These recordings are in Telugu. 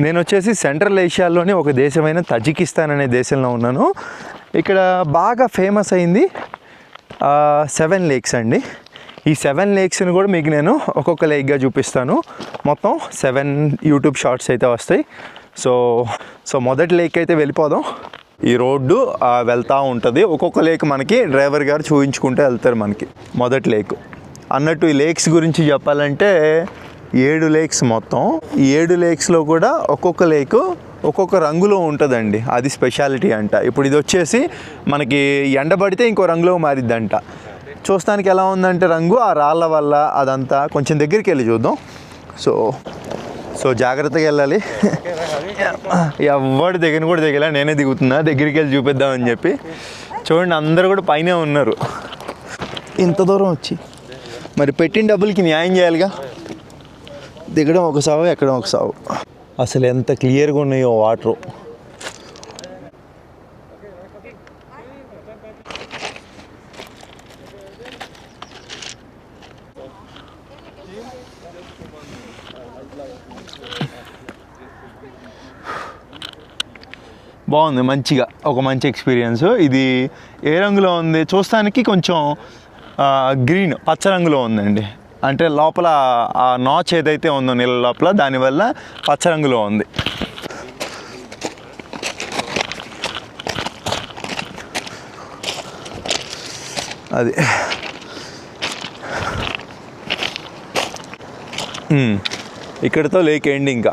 నేను వచ్చేసి సెంట్రల్ ఏషియాలోని ఒక దేశమైన తజికిస్తాన్ అనే దేశంలో ఉన్నాను. ఇక్కడ బాగా ఫేమస్ అయింది సెవెన్ లేక్స్ అండి. ఈ సెవెన్ లేక్స్ని కూడా మీకు నేను ఒక్కొక్క లేక్గా చూపిస్తాను. మొత్తం సెవెన్ యూట్యూబ్ షార్ట్స్ అయితే వస్తాయి. సో సో మొదటి లేక్ అయితే వెళ్ళిపోదాం. ఈ రోడ్డు వెళ్తూ ఉంటుంది. ఒక్కొక్క లేక్ మనకి డ్రైవర్ గారు చూపించుకుంటూ వెళ్తారు మనకి మొదటి లేక్. అన్నట్టు ఈ లేక్స్ గురించి చెప్పాలంటే ఏడు లేక్స్ మొత్తం. ఈ ఏడు లేక్స్లో కూడా ఒక్కొక్క లేక్ ఒక్కొక్క రంగులో ఉంటుందండి. అది స్పెషాలిటీ అంట. ఇప్పుడు ఇది వచ్చేసి మనకి ఎండబడితే ఇంకో రంగులో మారిద్దంట. చూస్తానికి ఎలా ఉందంటే రంగు ఆ రాళ్ళ వల్ల అదంతా కొంచెం దగ్గరికి వెళ్ళి చూద్దాం. సో సో జాగ్రత్తగా వెళ్ళాలి. ఎవడు దగ్గర కూడా దిగలే నేనే దిగుతున్నా. దగ్గరికి వెళ్ళి చూపిద్దామని చెప్పి. చూడండి అందరూ కూడా పైనే ఉన్నారు. ఇంత దూరం వచ్చి. మరి పెట్టిన డబ్బులకి న్యాయం చేయాలిగా? దిగడం ఒక సావు ఎక్కడం ఒక సావు. అసలు ఎంత క్లియర్గా ఉన్నాయో వాటర్. బాగుంది మంచిగా. ఒక మంచి ఎక్స్పీరియన్స్. ఇది ఏ రంగులో ఉంది? చూస్తానికి కొంచెం ఆ, గ్రీన్ పచ్చ రంగులో ఉందండి. అంటే లోపల ఆ నాచ్ ఏదైతే ఉందో నీళ్ళ లోపల దానివల్ల పచ్చ రంగులో ఉంది. అది. ఇక్కడితో లేక్ ఎండ్ ఇంకా.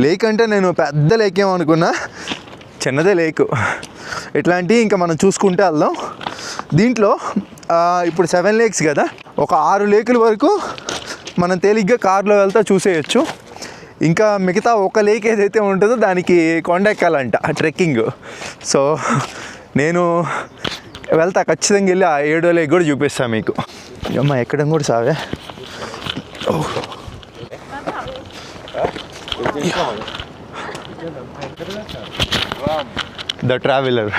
లేక్ అంటే నేను పెద్ద లేక్ ఏమనుకున్నా చిన్నదే లేకు. ఇట్లాంటివి ఇంకా మనం చూసుకుంటే వెళ్దాం. దీంట్లో ఇప్పుడు సెవెన్ లేక్స్ కదా. ఒక ఆరు లేకుల వరకు మనం తేలిగ్గా కారులో వెళ్తా చూసేయచ్చు. ఇంకా మిగతా ఒక లేక్ ఏదైతే ఉంటుందో దానికి కొండ ఎక్కాలంట ట్రెక్కింగ్. సో నేను వెళ్తా ఖచ్చితంగా వెళ్ళి ఆ ఏడో లేక్ కూడా చూపిస్తాను మీకు. అమ్మ ఎక్కడం కూడా సావే. The traveller.